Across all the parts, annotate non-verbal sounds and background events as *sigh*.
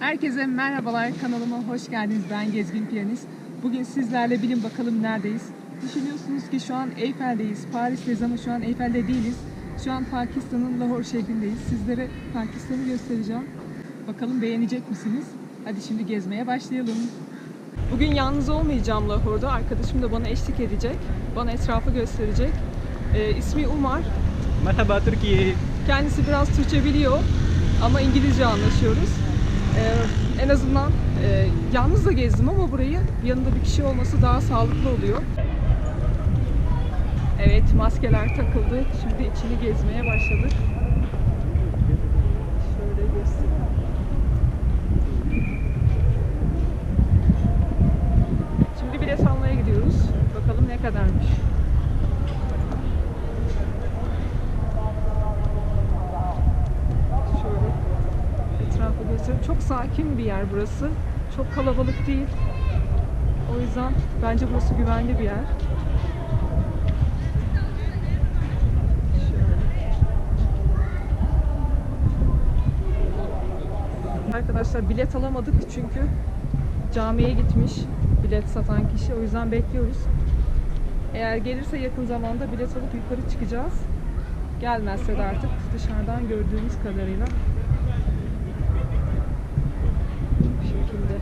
Herkese merhabalar kanalıma hoş geldiniz. Ben Gezgin Piyanist. Bugün sizlerle bilin bakalım neredeyiz. Düşünüyorsunuz ki şu an Eyfel'deyiz. Paris'teyiz ama şu an Eyfel'de değiliz. Şu an Pakistan'ın Lahore şehrindeyiz. Sizlere Pakistan'ı göstereceğim. Bakalım beğenecek misiniz? Hadi şimdi gezmeye başlayalım. Bugün yalnız olmayacağım Lahore'da. Arkadaşım da bana eşlik edecek. Bana etrafı gösterecek. Ee, ismi Umar. Merhaba Türkiye. Kendisi biraz Türkçe biliyor ama İngilizce anlaşıyoruz. Ee, en azından e, yalnız da gezdim ama burayı yanında bir kişi olması daha sağlıklı oluyor. Evet maskeler takıldı. Şimdi içini gezmeye başladık. Şöyle göstereyim. Şimdi bilet almaya gidiyoruz. Bakalım ne kadarmış. Şöyle göstereyim. Çok sakin bir yer burası. Çok kalabalık değil. O yüzden bence burası güvenli bir yer. Arkadaşlar bilet alamadık çünkü camiye gitmiş bilet satan kişi. O yüzden bekliyoruz. Eğer gelirse yakın zamanda bilet alıp yukarı çıkacağız. Gelmezse de artık dışarıdan gördüğümüz kadarıyla bu şekilde.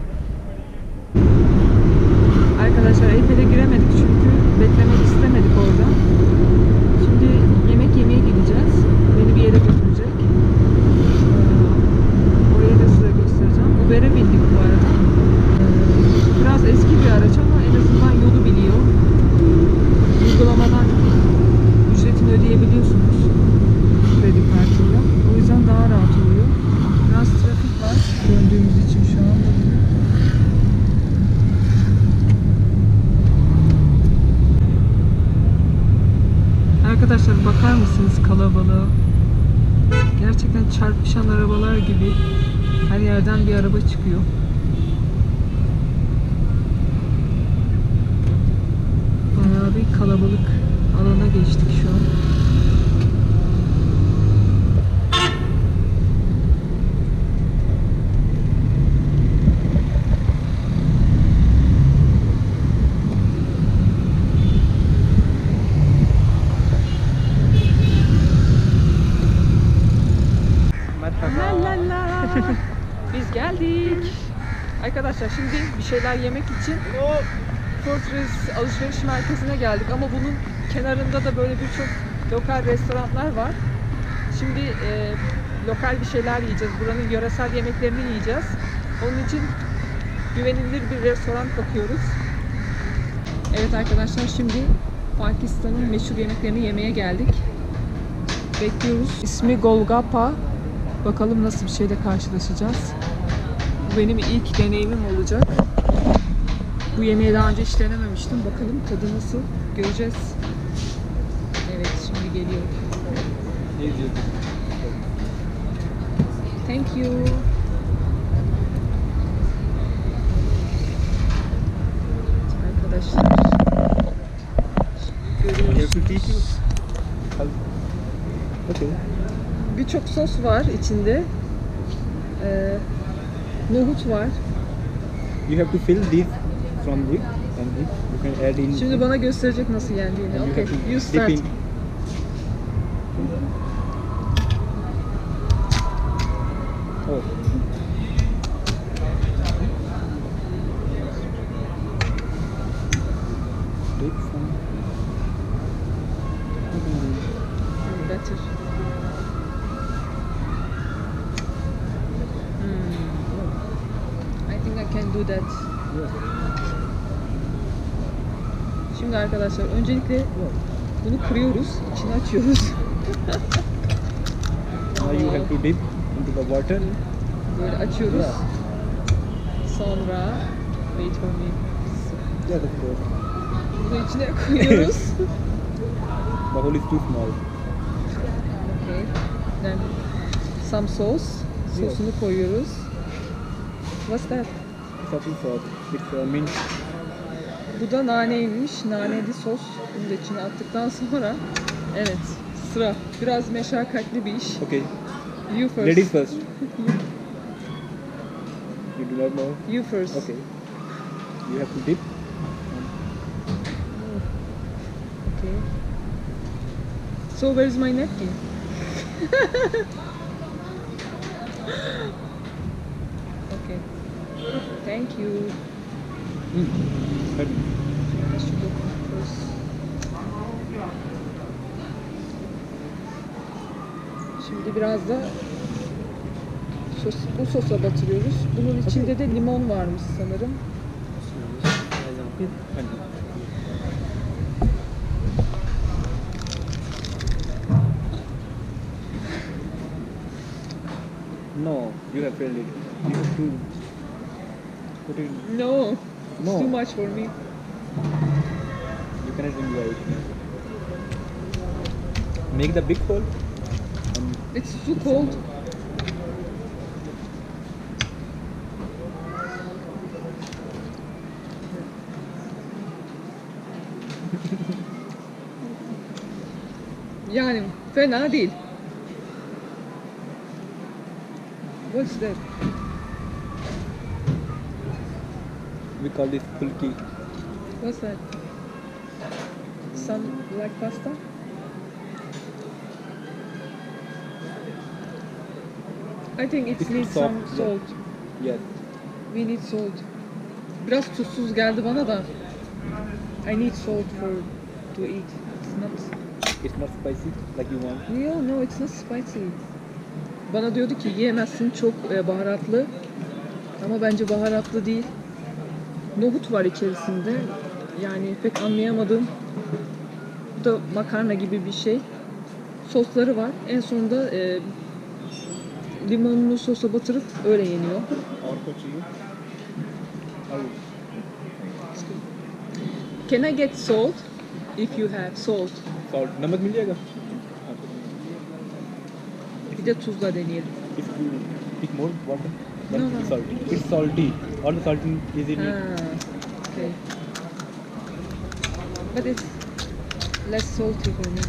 Arkadaşlar Eyfel'e giremedik çünkü beklemek istemedik orada. Şimdi yemek yemeye gideceğiz. Beni bir yere götürecek. Ee, Orayı da size göstereceğim. Uber'e bindik bu arada. Biraz eski bir araç ama en azından yolu biliyor. Uygulamadan ücretini ödeyebiliyorsunuz kredi kartıyla. O yüzden daha rahat oluyor. Biraz trafik var döndüğümüz için şu an. Arkadaşlar bakar mısınız kalabalığa? Gerçekten çarpışan arabalar gibi her yerden bir araba çıkıyor. Bayağı bir kalabalık alana geçtik şu an. La Merhaba. la la. Biz geldik. Arkadaşlar şimdi bir şeyler yemek için Fortress alışveriş merkezine geldik ama bunun kenarında da böyle birçok lokal restoranlar var. Şimdi e, lokal bir şeyler yiyeceğiz. Buranın yöresel yemeklerini yiyeceğiz. Onun için güvenilir bir restoran bakıyoruz. Evet arkadaşlar şimdi Pakistan'ın meşhur yemeklerini yemeye geldik. Bekliyoruz. İsmi Golgappa. Bakalım nasıl bir şeyle karşılaşacağız. Bu benim ilk deneyimim olacak. Bu yemeği daha önce hiç denememiştim. Bakalım tadı nasıl göreceğiz. Evet şimdi geliyor. Thank you. Arkadaşlar. Görüyoruz. Birçok sos var içinde. Ee, nohut var. You have to fill this from this and this. You can add in. Şimdi bana gösterecek nasıl yendiğini. you Okay, you start. Oh. Şimdi arkadaşlar öncelikle bunu kırıyoruz, içini açıyoruz. Now you have to dip into the water. Böyle açıyoruz. Yeah. Sonra wait for me. Yes, of course. Bunu içine koyuyoruz. *laughs* The hole is too small. okay. Then some sauce. Sosunu koyuyoruz. What's that? Something sauce. It's uh, mint. Bu da naneymiş. Naneli sos. Bunu da içine attıktan sonra evet sıra. Biraz meşakkatli bir iş. Okay. You first. Ladies first. *laughs* You do not know? You first. Okay. You have to dip. Okay. So where is my napkin? *laughs* okay. Thank you. Şimdi biraz da sos, bu sosa batırıyoruz. Bunun içinde de limon varmış sanırım. No, you have failed it. You have to put it. No, it's No. too much for me. You cannot enjoy it. Make the big hole. It's too cold. *laughs* Yani fena değil. What's that? We call this pulki. What's that? Some like pasta? I think it It's needs soft, some yeah. salt. Yes. We need salt. Biraz tuzsuz geldi bana da. I need salt for to eat. It's not. It's not spicy like you want. No, no, it's not spicy. Bana diyordu ki yiyemezsin çok e, baharatlı. Ama bence baharatlı değil Nohut var içerisinde. Yani pek anlayamadım. Bu da makarna gibi bir şey. Sosları var. En sonunda e, limonlu sosa batırıp öyle yeniyor. और कुछ चाहिए और Can I get salt? If you have salt. salt नमक मिल जाएगा Bir de tuzla deneyelim. if you take more water then No, no. salty it's salty all the salty is in it okay. But it's less salty for me.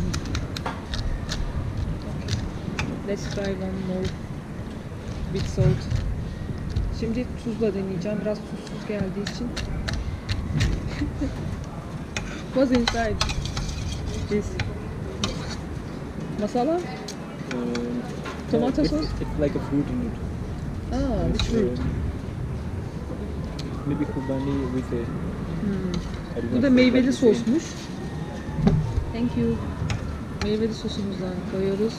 Okay. Let's try one more with salt. Şimdi tuzla deneyeceğim. Biraz tuzsuz geldiği için. *laughs* What's inside? This masala? Um, Tomato it's, sauce? it's like a fruit in it Ah, It's, which uh, maybe kubani we say Hmm. Bu da meyveli say. sosmuş. Thank you. Meyveli sosumuzdan koyuyoruz.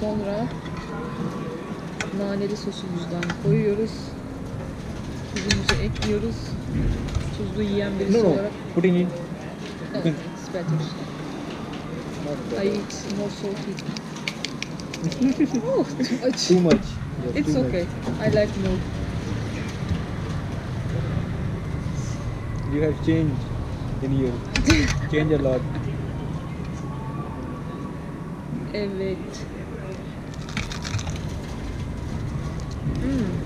Sonra naneli sosumuzdan koyuyoruz. Tuzumuzu ekliyoruz. Tuzlu yiyen birisi no no olarak. put in can- it's better. I eat more salty. Oh, too much. too much Yes, It's too much. okay. I like more. you have changed in you change a lot Evet. Hmm.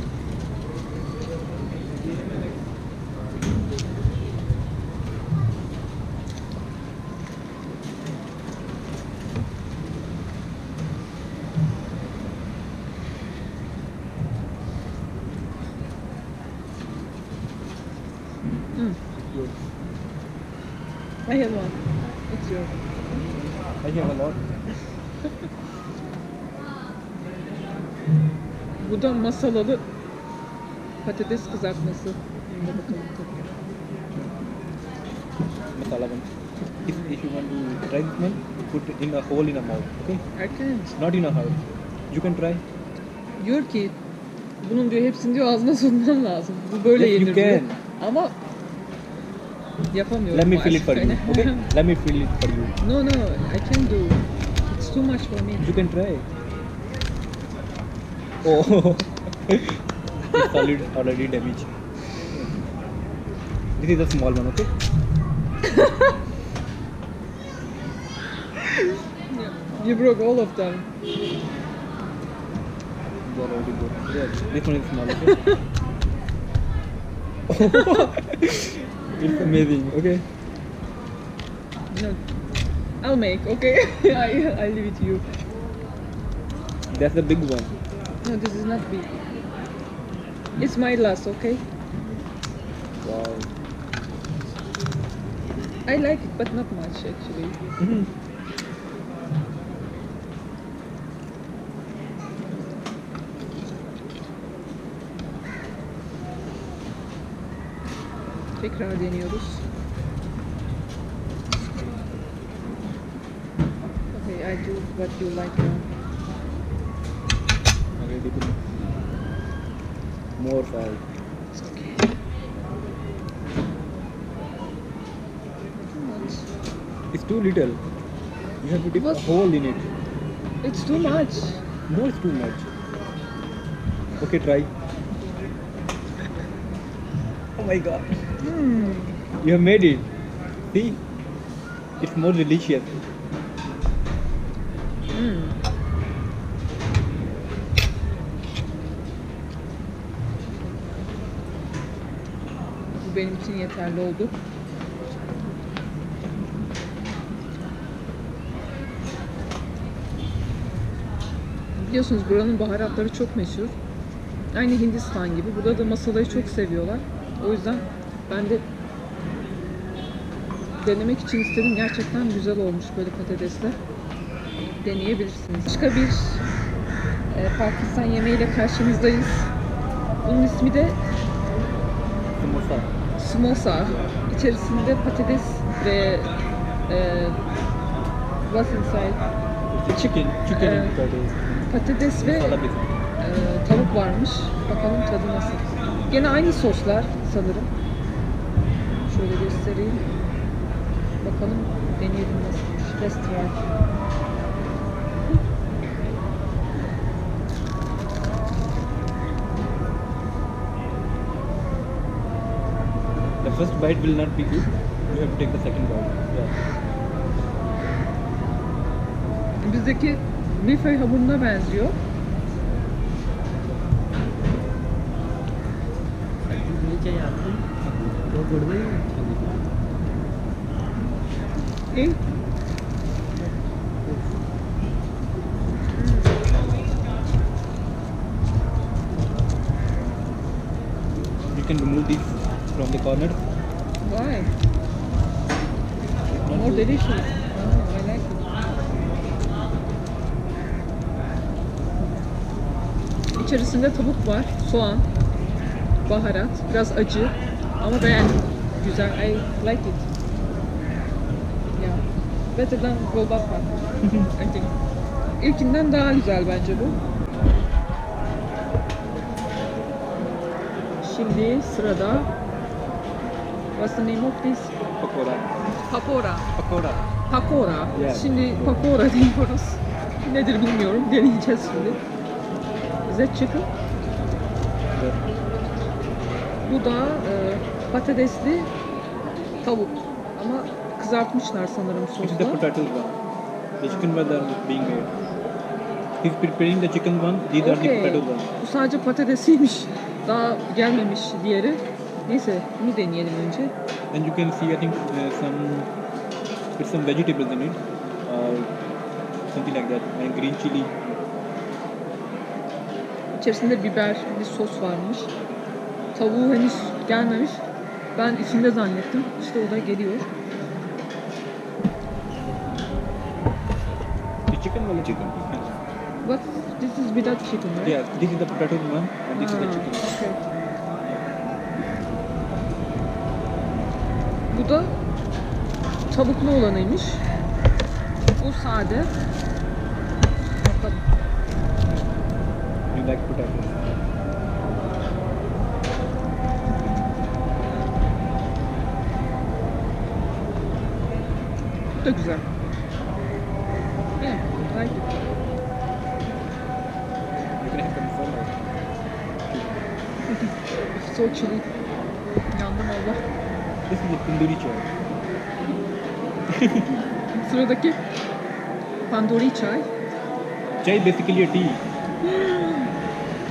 Bu da masalalı patates kızartması. Buna bakalım tabii. masala one if, if you want to try this one put in a hole in a mouth okay I can't. not in a heart you can try Diyor ki bunun diyor hepsini diyor ağzına sokman lazım. Bu böyle Yes, yenir diyor. Can. Ama yapamıyorum. let me fill it for you *laughs* okay let me fill it for you no no I can't do. It's too much for me. You can try. Oh, *laughs* it's already, already damaged. This is a small one, okay? *laughs* You broke all of them. They are already good. Yeah, this one is small, okay? It's amazing, okay? No. I'll make, okay? *laughs* I, I leave it to you. That's the big one. No, this is not big. It's my last, okay? Wow. I like it, but not much actually. Mhm. Tekrar deniyoruz. Okay, I do what you like now. Okay, dip. More salt. It's okay. Too much. It's too little. You have to dip a hole in it. It's too much. No, it's too much. Okay, try. Oh my god. Hmm. You have made it. See? It's more delicious. Hmm. Bu benim için yeterli oldu. Biliyorsunuz buranın baharatları çok meşhur. Aynı Hindistan gibi. Burada da masalayı çok seviyorlar. O yüzden ben de denemek için istedim. Gerçekten güzel olmuş böyle patatesler deneyebilirsiniz. Başka bir e, Pakistan yemeğiyle karşınızdayız. Bunun ismi de Samosa. samosa. İçerisinde patates ve e, what's inside? Chicken. Chicken potatoes. Patates ve e, tavuk varmış. Bakalım tadı nasıl. Gene aynı soslar sanırım. Şöyle göstereyim. Bakalım deneyelim nasılmış. Try. The first bite will not be good. You have to take the second bite. Yeah. Bizdeki milföy hamuruna benziyor. İyi. You can remove these from the corner. Not More delicious. Oh, I like it. İçerisinde tavuk var, soğan, baharat, biraz acı ama beğendim. Güzel, I like it. Yeah. Better than Golbappa. *laughs* I think. İlkinden daha güzel bence bu. Şimdi sırada What's the name of this? Pakora. Papora. Pakora. Pakora. Yeah. Şimdi pakora diyoruz. Nedir bilmiyorum. Deneyeceğiz şimdi. Is that chicken? The, Bu da e, patatesli tavuk. Ama kızartmışlar sanırım this is the sosla. potatoes one. The chicken one is being made. He's preparing the chicken one. These are the Okey. potato ones. Bu sadece patatesiymiş. Daha gelmemiş diğeri. Neyse bunu deneyelim önce. And you can see, I think, uh, some with some vegetables in it, or something like that, and green chili. İçerisinde biber, bir sos varmış. Tavuğu henüz gelmemiş. Ben içinde zannettim. İşte o da geliyor. The chicken one, chicken. What? This is without chicken, right? Yeah, this is the potato one, and this is the chicken. okey. Bu da tavuklu olanıymış. Bu sade. Bakalım. You like potatoes? Bu da güzel. Yeah, I like it. So chilly. Yandım Allah. This is a tandoori chai. Sıradaki Pandori çay. Chai basically a tea.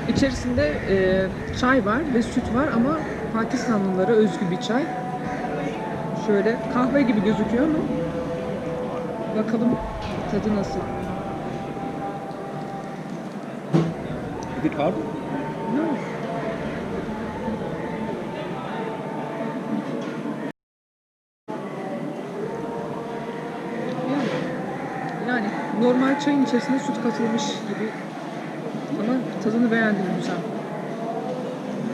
İçerisinde e, çay var ve süt var ama Pakistanlılara özgü bir çay. Şöyle kahve gibi gözüküyor ama Bakalım tadı nasıl. Is it hard? No. Yani, normal çayın içerisine süt katılmış gibi ama tadını beğendim güzel.